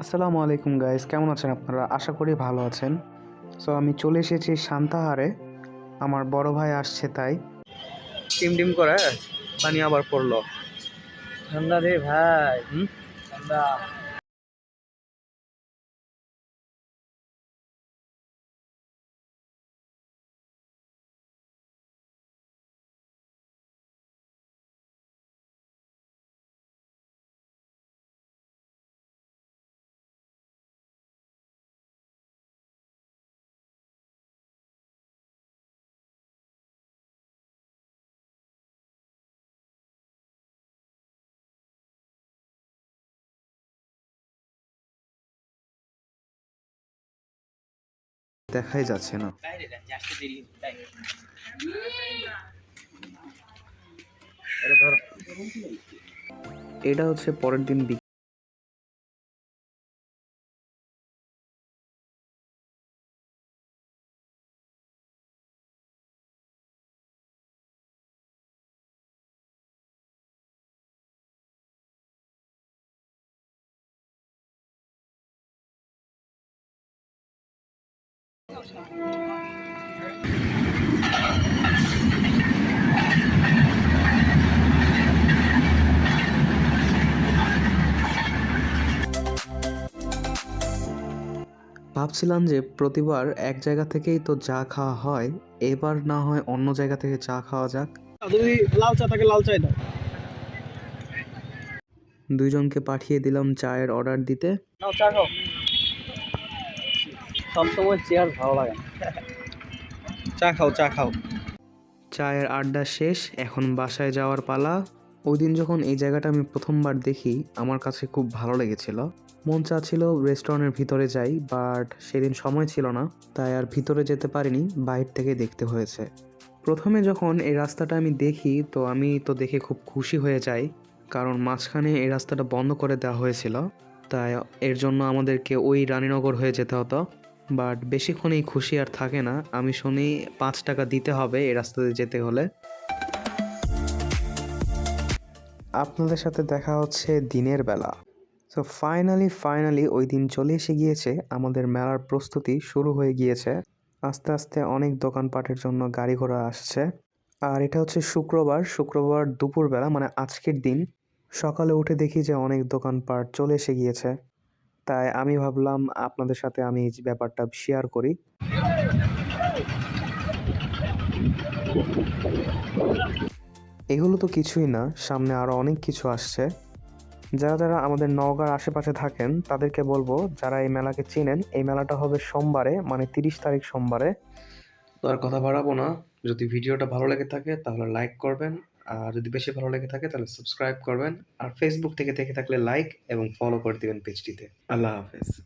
আসসালামু আলাইকুম গাইস কেমন আছেন আপনারা? আশা করি ভালো আছেন। সো আমি চলে এসেছি শান্তাহারে। আমার বড় ভাই আসছে তাই। টিম টিম করে পানি আবার পড়ল। ঠান্ডা রে ভাই। হুম? ঠান্ডা। দেখাই যাচ্ছে না। এটা হচ্ছে পরের দিন বিক- ভাবছিলাম যে প্রতিবার এক জায়গা থেকেই তো চা খাওয়া হয় এবার না হয় অন্য জায়গা থেকে চা খাওয়া যাক। লাল চা থাকে লাল চাই দাও। দুইজনকে পাঠিয়ে দিলাম চায়ের অর্ডার দিতে। নাও চা খাও। সবসময় চেয়ার ভালো লাগে না। চা খাও চা খাও। চায়ের আড্ডা শেষ এখন বাসায় যাওয়ার পালা। ওই দিন যখন এই জায়গাটা আমি প্রথমবার দেখি আমার কাছে খুব ভালো লেগেছিল। মন চাচ্ছিল রেস্টুরেন্টের ভিতরে যাই বাট সেদিন সময় ছিল না তাই আর ভিতরে যেতে পারিনি বাইরে থেকে দেখতে হয়েছে। প্রথমে যখন এই রাস্তাটা আমি দেখি তো আমি তো দেখে খুব খুশি হয়ে যাই কারণ মাঝখানে এই রাস্তাটা বন্ধ করে দেওয়া হয়েছিল। তাই এর জন্য আমাদেরকে ওই রানীনগর হয়ে যেতে হতো। বাট বেশিক্ষণ এই খুশি আর থাকে না। আমি শুনি পাঁচ টাকা দিতে হবে এই রাস্তাতে যেতে হলে। আপনাদের সাথে দেখা হচ্ছে দিনের বেলা। সো ফাইনালি ফাইনালি ওই দিন চলে এসে গিয়েছে। আমাদের মেলার প্রস্তুতি শুরু হয়ে গিয়েছে। আস্তে আস্তে অনেক দোকানপাটের জন্য গাড়ি ঘোড়া আসছে। আর এটা হচ্ছে শুক্রবার। শুক্রবার দুপুরবেলা মানে আজকের দিন। সকালে উঠে দেখি যে অনেক দোকানপাট চলে এসে গিয়েছে। তাই আমি ভাবলাম আপনাদের সাথে আমি এই ব্যাপারটা শেয়ার করি। এগুলো তো কিছুই না, সামনে আরও অনেক কিছু আসছে। যারা যারা আমাদের নওগাঁর আশেপাশে থাকেন, তাদেরকে বলব যারা এই মেলাকে চেনেন, এই মেলাটা হবে সোমবারে মানে তিরিশ তারিখ সোমবারে। তো আর কথা বাড়াবো না, যদি ভিডিওটা ভালো লেগে থাকে তাহলে লাইক করবেন আর যদি বেশি ভালো লেগে থাকে, তাহলে সাবস্ক্রাইব করবেন। আর ফেসবুক থেকে দেখে থাকলে লাইক এবং ফলো করে দিবেন পেজটিতে। আল্লাহ হাফেজ।